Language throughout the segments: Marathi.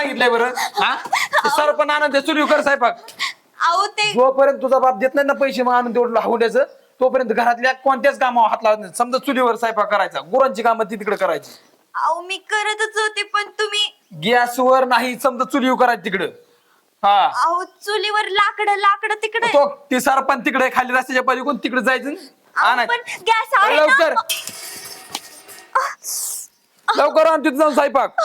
सांगितलंय बरं? हा? ते सरपण आनंद चुलीवर कर स्वयंपाक अहो ते जोपर्यंत तुझा बाप देत नाही ना पैसे मग आणून तेवढं हावड्याचं तोपर्यंत घरातल्या कोणत्याच कामावर हात लावत नाही. समजा चुलीवर स्वयंपाक करायचा गुरांची कामं ती तिकडे करायची. अहो मी करतच होते पण तुम्ही गॅसवर नाही समजा चुलीवर करायची तिकडं. हा. अहो चुलीवर लाकडं लाकडं तिकडे. तो ती सरपण तिकडे खाली रस्त्याच्या पलीकडून तिकडे जायचं. गॅस आहे ना. लवकर. लवकर आण तिथं जाऊन स्वयंपाक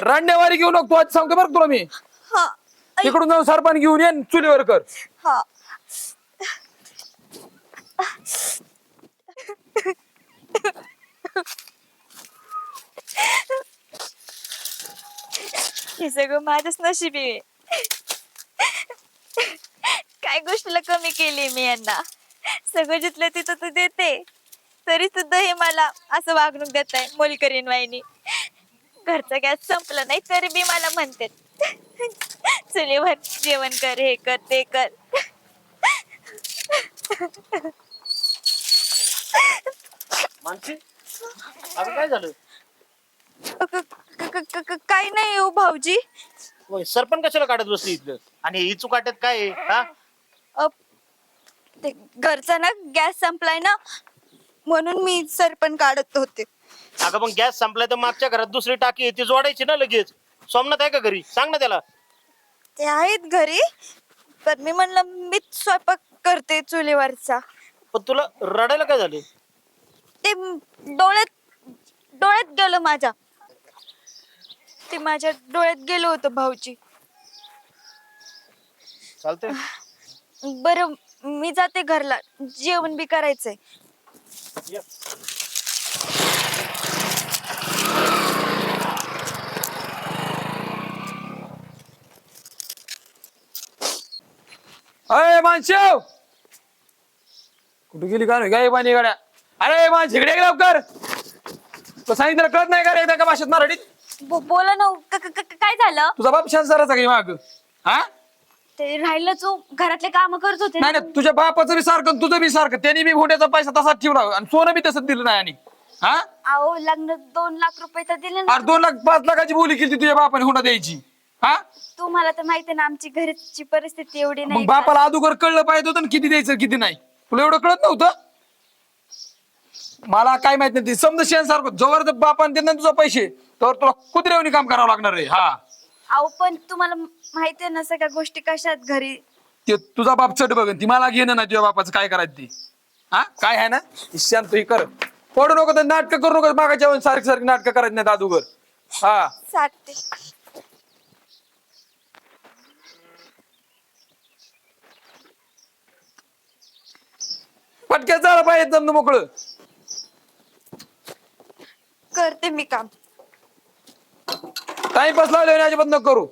रंडेवारी घेऊ नको तू आज सांगतो बरं का तुला मी. हा ऐ, तिकडून जाऊन सरपण घेऊन ये आणि चुलीवर कर. हा. हे सगळं माझच नशिबी आहे. काय गोष्टीला कमी केली मी यांना. सगळं जिथलं तिथं तर देते तरी सुद्धा हे मला असं वागणूक देत आहे मोलकरीन वाहिनी. घरचा गॅस संपला नाही तरी बी मला म्हणते. चुलीवर जेवण कर हे कर ते कर. मानसी अगं काय झालं? क- क- क- क- क- काही नाही हो भाऊजी. होय सरपण कशाला काढत बसली इथलं? आणि ही चुकाट्यात काय आहे, हा? अ, ते घरचा ना गॅस संपलाय ना म्हणून मी सरपण काढत होते. अगं मग गॅस संपलाय तर मागच्या घरात दुसरी टाकी आहे ती जोडायची ना लगेच. सोमनाथ आहे का घरी? सांग ना त्याला. ते आहेत घरी पण मी म्हणलं मीच स्वयंपाक करते चुलीवरचा. पण तुला रडायला काय झालं? ते डोळ्यात डोळ्यात गेलं माझ्या. ते माझ्या डोळ्यात गेलं होतं भाऊजी. चालतंय. बरं मी जाते घरला. जेवण बी करायचंय. मानशेव! कुठे गेली का रे? गाय पाणी गाड्या. अरे इकडे ये लवकर. तो सांगितलं कळत नाही का रे एकदा का भाषेत मराठीत? बो- बोला ना क- क- क- काय झालं? तुझा बाप शांसाराचा काही माग? हा? ते राहिलं जो घरातले काम करत होते ना नाही नाही तुझ्या बापाचं बी सारखं तुझं बी सारखं. त्यांनी बी हुंड्याचा पैसा तसाच ठेवला आणि सोनं बी तसंच दिलं नाही आणि. हा? अहो लग्न दोन लाख रुपये तर दिले ना अरे दोन लाख पाच लाखाची बोली केली तुझ्या बापाने हुंडा द्यायची. हा? तुम्हाला तर माहिती आहे ना आमची घरची परिस्थिती एवढी नाही बापाला अगोदर कळलं पाहिजे होतं ना किती द्यायचं किती नाही. तुला एवढं कळत नव्हतं? मला काय माहीत नाही समजा शेण सारखं जोवर जर बापाने देणार तुझा पैसे तर तुला कुत्र्यावनी काम करावं लागणार आहे. हा. अहो पण तुम्हाला माहिती आहे ना सगळ्या गोष्टी कशात घरी? ते तुझा बाप चढ बघन ती मला घेणं नाही तुझ्या बापाचं काय करायचं ती. हा? काय आहे ना? शांत हे कर. पडू नको तर नाटक करू नको मागाच्या सारखी सारखी नाटक करायची नाही अगोदर. हा. साठते पटक्यात झालं पाहिजे जमन मोकळं. करते मी काम. टाइमपास लावले अजिबात नको करू.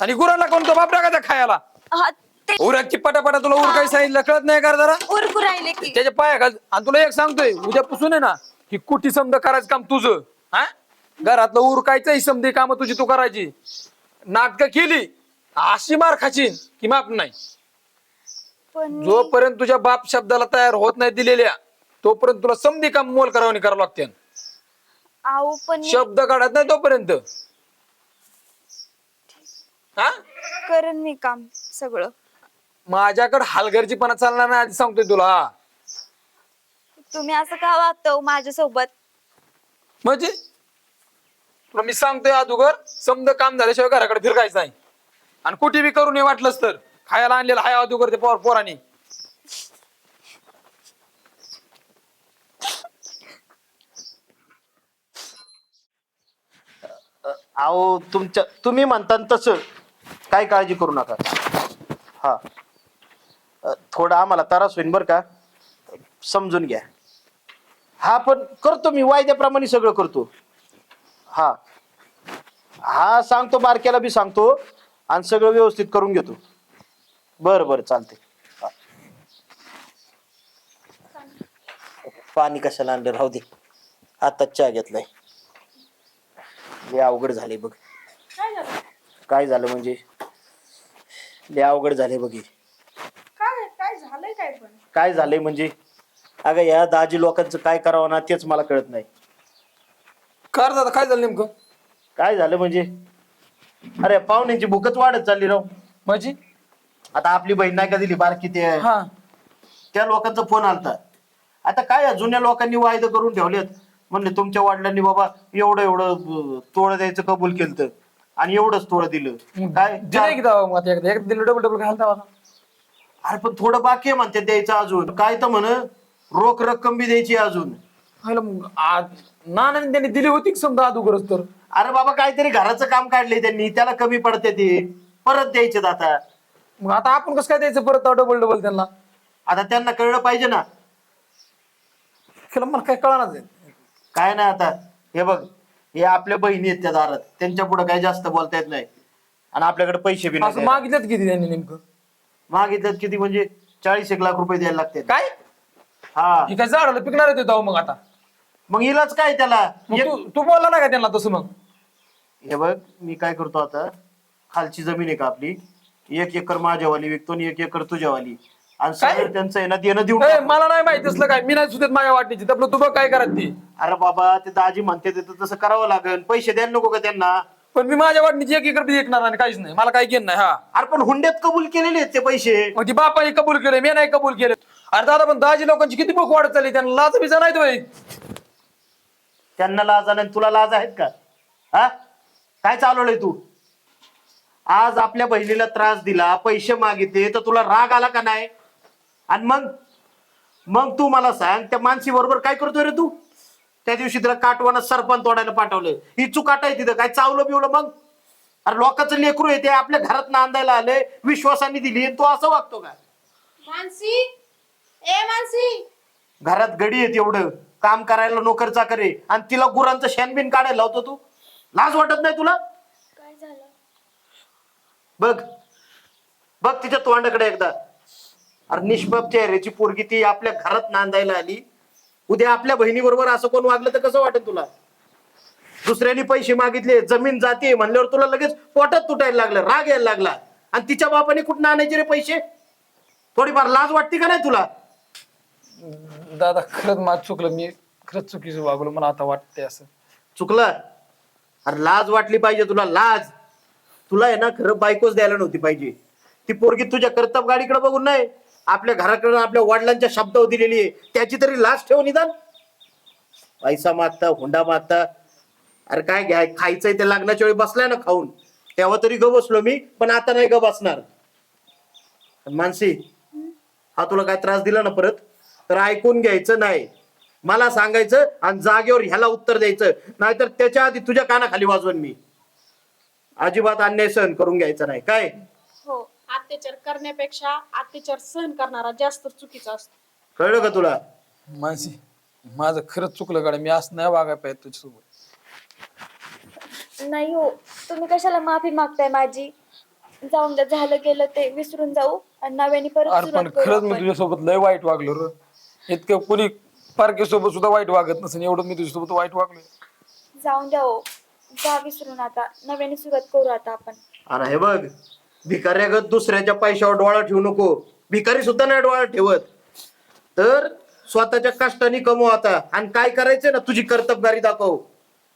आणि गुरांना कोणतो बाप टाकायचा खायला? हा ते उरक की पटापटा तुला उर काही सांगितलं कळत नाही का रे जरा? उरकू राहिले की. त्याच्या पाया घाल. आणि तुला एक सांगतोय उद्यापासून आहे ना ही कुठी समजा करायचं काम तुझं हा? घरातलं उरकायचं ही समधी काम तुझी तू करायची. नाटक केली अशी मार खाशील की माप नाही. पण मी- जोपर्यंत तुझ्या बाप शब्दाला तयार होत नाही दिलेल्या तोपर्यंत तुला समधी काम मोल करावं करावं लागते? पण मी शब्द काढत नाही तोपर्यंत. हा? करेन मी काम सगळं. माझ्याकडे हलगर्जीपणा चालणार नाही आधी सांगतोय तुला. तुम्ही असं का वागतो माझ्यासोबत? म्हणजे? तुला मी सांगतोय अगोदर समजा काम झाल्याशिवाय घराकडे फिरकायचं नाही. आणि कुठे बी करून वाटलंच तर. खायला आणलेलं हाय अगोदर ते पोर पोरांनी. अहो तुमच्या तुम्ही म्हणता तसं. काय काळजी करू नका. हा. अ, आम्हाला त्रास होईल बरं का. समजून घ्या. हा पण करतो मी. वायद्याप्रमाणे सगळं करतो. हा. हा सांगतो बारक्याला बी सांगतो. आणि सगळं व्यवस्थित करून घेतो. बरं बरं चालते पाणी कशाला आणलं? राहू दे. आता चहा घेतलाय. लय अवघड झाले बघ. काय झालं? म्हणजे? लय अवघड झाले बघ हे. काय काय झालंय काय पण? काय झालंय म्हणजे? अगं या दाजी लोकांचं काय करावं ना तेच मला कळत नाही. कर दादा काय झालं नेमकं? काय झालं म्हणजे? अरे पाहुण्यांची भूकच वाढत चालली राव. म्हणजे आता आपली बहीण नाही का दिली? बारकी ते. हा. त्या लोकांचा फोन आलता. आता काय जुन्या लोकांनी वायदा करून ठेवलेत? म्हणले तुमच्या वडिलांनी बाबा एवढं एवढं तोडं द्यायचं कबूल केलं आणि एवढंच तोडं दिलं. काय? दिलं की दावा मग आता एकदा. एकदा दिलं डबल डबल घालता अरे पण थोडं बाकी आहे म्हणते द्यायचं अजून. काय तर म्हण रोख रक्कम बी द्यायची अजून. मग आज नानाने त्यांनी दिली होती की समजा अगोदरच तर? अरे बाबा काहीतरी घराचं काम काढलंय त्यांनी. त्याला कमी पडते ते. परत द्यायचे आता. मग आता आपण कसं काय द्यायचं परत डबल डबल त्यांना? आता त्यांना कळलं पाहिजे ना. मला काय कळणार काय नाही आता. हे बघ हे आपल्या बहिणी आहेत त्या दारात. त्यांच्या पुढे काही जास्त बोलता येत नाही. आणि आपल्याकडे पैसे बी असं नाही मागितलं किती त्यांनी नेमकं? मागितल्यात किती म्हणजे चाळीस एक लाख रुपये द्यायला लागते काय? हा. ही काय झाडाला पिकणार होते तेव्हा मग आता. मग इलाच काय त्याला? मग एक- तू तू बोलला ना का त्यांना तसं मग? हे बघ मी काय करतो आता? खालची जमीन आहे का आपली? एक एकर माझ्यावाली विकतो आणि एक एकर तुझ्यावाली. आणि काय? सगळं त्यांचं आहे ना देणं देऊन ए, टाकू. मला नाही माहिती असलं काय. मी नाही सुदेत माझ्या वाटणीची. त्यातलं तू बघ काय करत ती. अरे बाबा ते दाजी म्हणते ते तर तसं करावं लागेल पैसे द्यायला नको का त्यांना? पण मी माझ्या वाटणीची एक एकर बी ऐकणार आणि काहीच नाही. मला काही घेणं नाही हा. अरे पण हुंड्यात कबूल केलेले आहेत ते पैसे. मग ती बापाने कबूल केले मी नाही कबूल केले. अरे दादा पण दाजी लोकांची किती भूक वाढत चालली. त्यांना लाच बिजा नाही तो त्यांना लाज आणि तुला लाज आहेत का? हा? काय चालवलंय तू? आज आपल्या बहिणीला त्रास दिला पैसे मागितले तर तुला राग आला का नाही? आणि मग? मग तू मला सांग त्या मानसी बरोबर काय करतोय रे तू? त्या दिवशी तिला काटवानं सरपण तोडायला पाठवलं ही चुकाट आहे तिथं काय चावलं बिवलं मग? अरे लोकांचं लेकरू आहे ते आपल्या घरात नांदायला आले विश्वासाने दिली आणि तू असं वागतो का? मानसी? ए मानसी? घरात गडी आहेत एवढं. काम करायला नोकर चाकर आहे. आणि तिला गुरांचं शेणबिन काढायला लावतो तू. लाज वाटत नाही तुला? बघ. बघ तिच्या तोंडाकडे एकदा. अरे निष्पाप चेहऱ्याची पोरगी ती आपल्या घरात नांदायला आली. उद्या आपल्या बहिणी बरोबर असं कोण वागलं तर कसं वाटेल तुला? दुसऱ्यांनी पैसे मागितले जमीन जाते म्हणल्यावर तुला लगेच पोटात तुटायला लागलं राग यायला लागला. आणि तिच्या बापाने कुठं आणायचे रे पैसे? थोडीफार लाज वाटते का नाही तुला? दादा खरंच माझं चुकलं. मी खरंच चुकीचं वागलो. मला आता वाटतंय असं. चुकलं? अरे लाज वाटली पाहिजे तुला लाज. तुला आहे ना खरं बायकोच द्यायला नव्हती पाहिजे. ती पोरगी तुझ्या कर्तब गाडीकडे बघून नाही आपल्या घराकडे आपल्या वडिलांच्या शब्दावर दिलेली आहे. त्याची तरी लास्ट ठेव निदान. पैसा मागता हुंडा मागता. अरे काय घ्याय खायचंय ते लग्नाच्या वेळी बसलाय ना खाऊन. तेव्हा तरी ग बसलो मी पण आता नाही ग बसणार. मानसी हा तुला काय त्रास दिला ना परत? तर ऐकून घ्यायचं नाही. मला सांगायचं आणि जागेवर ह्याला उत्तर द्यायचं. नाहीतर त्याच्या आधी तुझ्या कानाखाली वाजवून मी. अजिबात अन्याय सहन करून घ्यायचा नाही. काय? हो अत्याचार करण्यापेक्षा अत्याचार सहन करणारा जास्त चुकीचा असतो. कळलं का तुला? मानसी माझं खरंच चुकलं गाडी. मी असं नाही वागाय पाहिजे तुझ्यासोबत. नाही हो तुम्ही कशाला माफी मागताय माझी? जाऊन द्या झालं गेलं ते विसरून जाऊ आणि नव्याने परत अरे पण करू खरंच मी आपण. तुझ्यासोबत लय वाईट वागलो र. इतकं कोणी पारखेसोबत सुद्धा वाईट वागत नसेल एवढं मी तुझ्यासोबत वाईट वागलोय. जाऊन द्या हो. जा विसरून आता. नव्याने सुरुवात करू आता आपण. आणि हे बघ भिकाऱ्यागत दुसऱ्याच्या पैशावर डोळा ठेवू नको. भिकारी सुद्धा नाही डोळा ठेवत. तर स्वतःच्या कष्टाने कमव आता. आणि काय करायचंय ना तुझी कर्तबगारी दाखव.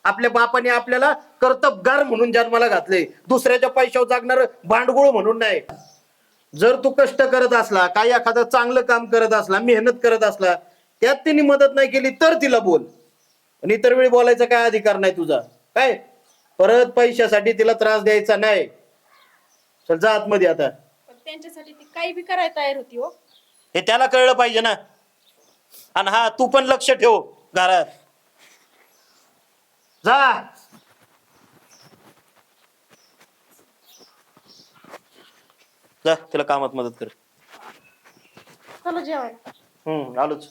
आपल्या बापाने आपल्याला कर्तबगार म्हणून जन्माला घातले दुसऱ्याच्या पैशावर जागणार भांडगुळ म्हणून नाही. जर तू कष्ट करत असला काही एखादं चांगलं काम करत असला मेहनत करत असला त्यात तिने मदत नाही केली तर तिला बोल. आणि इतर वेळी बोलायचा काय अधिकार नाही तुझा? काय? परत पैशासाठी तिला त्रास द्यायचा नाही. चल जा आतमध्ये आता. पण त्यांच्यासाठी ती काही बी करायला तयार होती हो. हे त्याला कळलं पाहिजे ना. आणि हा तू पण लक्ष ठेव घरात. जा. जा तिला कामात मदत कर. चला जेवायला. हम्म आलोच.